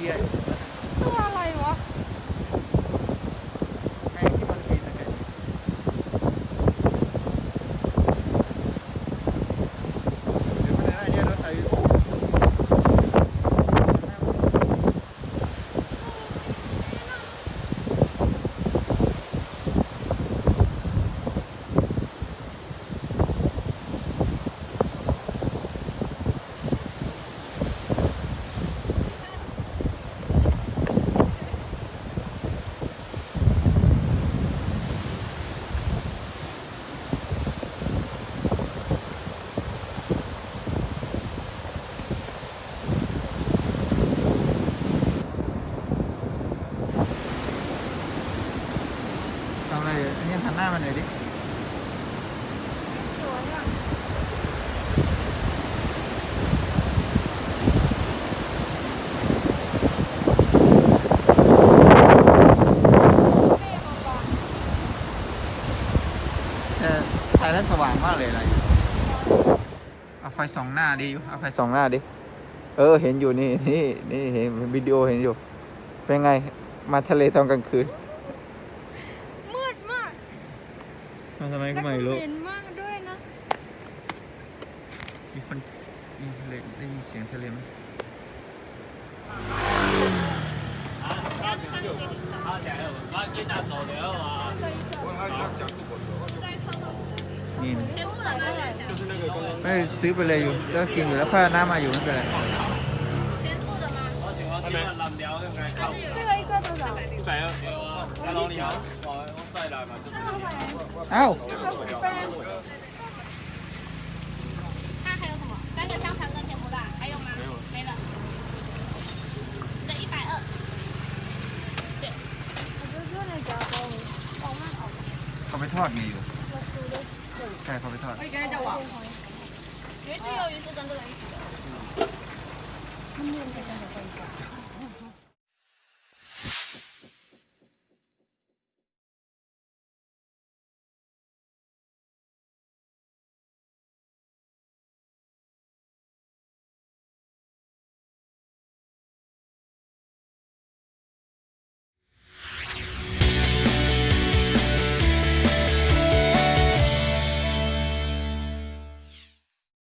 idea น้ามันหน่อยดิสวยอะเออถ่ายแล้วสว่างมากเลยอะไรเอาไฟส่องหน้าดิเอาไฟส่องหน้าดิ เออ เห็นอยู่นี่นี่นี่เห็นวิดีโอเห็นอยู่ เป็นไง มาทะเลตอนกลางคืน มืดมาก มาทำไมก็ แล้ว ไม่รู้ เห็นมากด้วยนะ มีคนมีทะเลได้ยินเสียงทะเลไหม 他讲了，我一打走了啊。 นี่ไม่ซื้อไปเลยอยู่ก็กินอยู่แล้วผ้าน้ำมาอยู่ไม่เป็นไร 我请我今晚南寮应该靠这个一个多少？一百二，看到你啊，我我晒来嘛，就是。 เอ้า 这个不分。它还有什么？三个香肠跟甜不辣，还有吗？没有，没了。这一百二，谢。我觉得这里比较高，好慢好。 เขาไปทอดมีอยู่ใช่เขาไปทอด 鱼是鱿鱼是跟这个一起的。